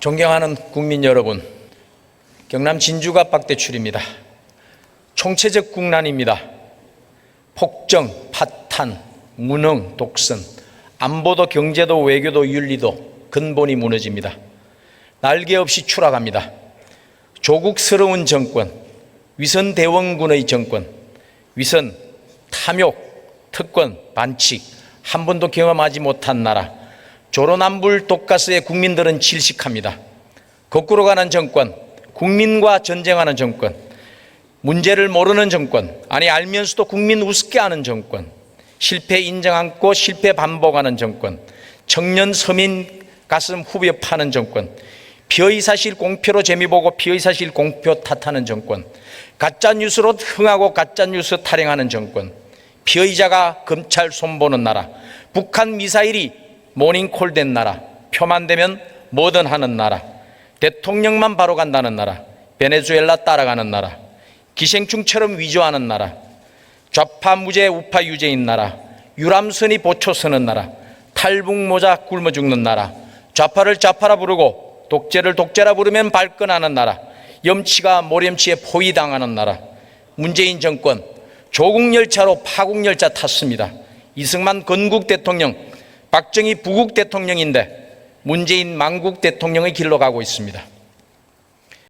존경하는 국민 여러분, 경남 진주가 박대출입니다. 총체적 국난입니다. 폭정, 파탄, 무능, 독선, 안보도 경제도 외교도 윤리도 근본이 무너집니다. 날개 없이 추락합니다. 조국스러운 정권, 위선 대원군의 정권, 위선 탐욕, 특권, 반칙, 한 번도 경험하지 못한 나라, 조로남불 독가스에 국민들은 질식합니다. 거꾸로 가는 정권, 국민과 전쟁하는 정권, 문제를 모르는 정권, 아니 알면서도 국민 우습게 하는 정권, 실패 인정 않고 실패 반복하는 정권, 청년 서민 가슴 후벼 파는 정권, 피의사실 공표로 재미보고 피의사실 공표 탓하는 정권, 가짜 뉴스로 흥하고 가짜 뉴스 탈행하는 정권, 피의자가 검찰 손보는 나라, 북한 미사일이 모닝콜 된 나라, 표만 되면 뭐든 하는 나라, 대통령만 바로 간다는 나라, 베네수엘라 따라가는 나라, 기생충처럼 위조하는 나라, 좌파 무죄 우파 유죄인 나라, 유람선이 보초 서는 나라, 탈북모자 굶어 죽는 나라, 좌파를 좌파라 부르고 독재를 독재라 부르면 발끈하는 나라, 염치가 모렴치에 포위당하는 나라, 문재인 정권 조국 열차로 파국 열차 탔습니다. 이승만 건국 대통령, 박정희 부국 대통령인데 문재인 망국 대통령의 길로 가고 있습니다.